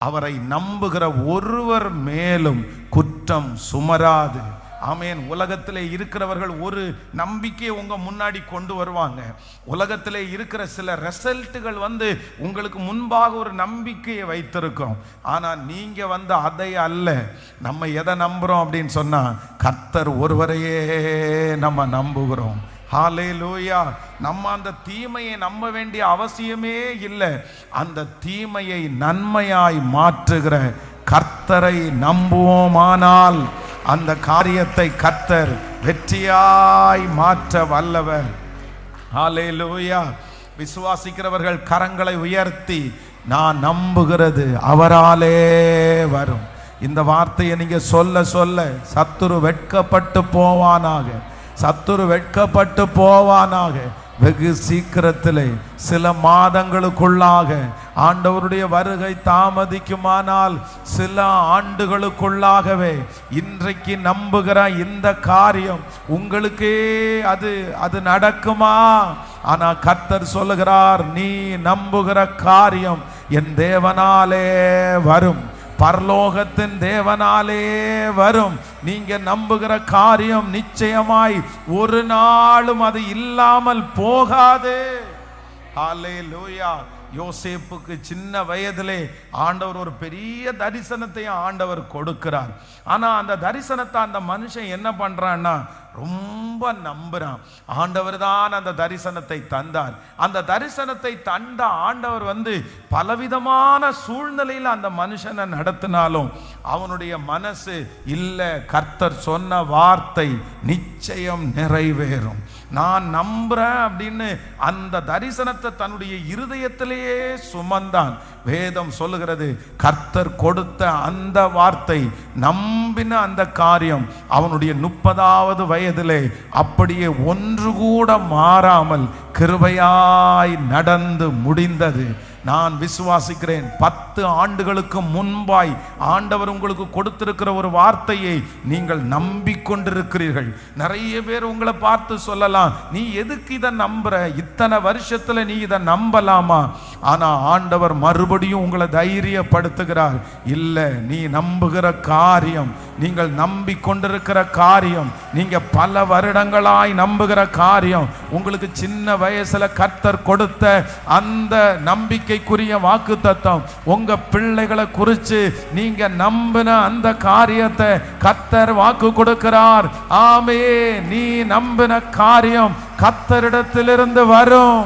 அவரை நம்புகிற ஒருவர் மேலும் குற்றம் சுமராது. ஆமேன். உலகத்திலே இருக்கிறவர்கள் ஒரு நம்பிக்கையை உங்க முன்னாடி கொண்டு வருவாங்க. உலகத்திலே இருக்கிற சில ரிசல்ட்டுகள் வந்து உங்களுக்கு முன்பாக ஒரு நம்பிக்கையை வைத்திருக்கும். ஆனால் நீங்க வந்து அதை அல்ல. நம்ம எதை நம்புறோம் அப்படின்னு சொன்னா கர்த்தர் ஒருவரையே நம்ம நம்புகிறோம். ஹாலே லூயா நம்ம அந்த தீமையை நம்ப வேண்டிய அவசியமே இல்லை. அந்த தீமையை நன்மையாய் மாற்றுகிற கர்த்தரை நம்புவோமானால் அந்த காரியத்தை கர்த்தர் வெற்றியாய் மாற்ற வல்லவர். ஹாலே லூயா விசுவாசிக்கிறவர்கள் கரங்களை உயர்த்தி நான் நம்புகிறது அவராலே வரும். இந்த வார்த்தையை நீங்கள் சொல்ல சொல்ல சத்துரு வெட்கப்பட்டு போவானாக. சத்துரு வெட்கப்பட்டு போவானாக. வெகு சீக்கிரத்திலே சில மாதங்களுக்குள்ளாக ஆண்டவருடைய வருகை தாமதிக்குமானால் சில ஆண்டுகளுக்குள்ளாகவே இன்றைக்கு நம்புகிற இந்த காரியம் உங்களுக்கே அது அது நடக்குமா? ஆனால் கர்த்தர் சொல்லுகிறார் நீ நம்புகிற காரியம் என் தேவனாலே வரும். பரலோகத்தின் தேவனாலே வரும். நீங்க நம்புகிற காரியம் நிச்சயமாய் ஒரு நாளும் அது இல்லாமல் போகாது. யோசேப்புக்கு சின்ன வயதிலே ஆண்டவர் ஒரு பெரிய தரிசனத்தையும் ஆண்டவர் கொடுக்கிறார். ஆனா அந்த தரிசனத்தை அந்த மனுஷன் என்ன பண்றான்னா ரொம்ப நம்புறான். ஆண்டவர் தான் அந்த தரிசனத்தை தந்தார். அந்த தரிசனத்தை தந்த ஆண்டவர் வந்து பலவிதமான சூழ்நிலையில் அந்த மனுஷனை நடத்தினாலும் அவனுடைய மனசு இல்லை கர்த்தர் சொன்ன வார்த்தை நிச்சயம் நிறைவேறும். நான் நம்புறேன் அப்படின்னு அந்த தரிசனத்தை தன்னுடைய இருதயத்திலேயே சுமந்தான். வேதம் சொல்லுகிறது கர்த்தர் கொடுத்த அந்த வார்த்தை விரும்பின அந்த காரியம் அவனுடைய முப்பதாவது வயதிலே அப்படியே ஒன்று கூட மாறாமல் கிருபையாய் நடந்து முடிந்தது. நான் விசுவாசிக்கிறேன். பத்து ஆண்டுகளுக்கு முன்பாய் ஆண்டவர் உங்களுக்கு கொடுத்திருக்கிற ஒரு வார்த்தையை நீங்கள் நம்பிக்கொண்டிருக்கிறீர்கள். நிறைய பேர் உங்களை பார்த்து சொல்லலாம் நீ எதுக்கு இதை நம்புற? இத்தனை வருஷத்துல நீ இதை நம்பலாமா? ஆனா ஆண்டவர் மறுபடியும் உங்களை தைரியப்படுத்துகிறார். இல்லை நீ நம்புகிற காரியம் நீங்கள் நம்பி கொண்டிருக்கிற காரியம் நீங்க பல வருடங்களாய் நம்புகிற காரியம் உங்களுக்கு சின்ன வயசுல கர்த்தர் கொடுத்த அந்த நம்பிக்கைக்குரிய வாக்கு தத்தம் உங்க பிள்ளைகளை குறித்து நீங்க நம்பின அந்த காரியத்தை கர்த்தர் வாக்கு கொடுக்கிறார். ஆமே நீ நம்பின காரியம் கத்தரிடத்திலிருந்து வரும்.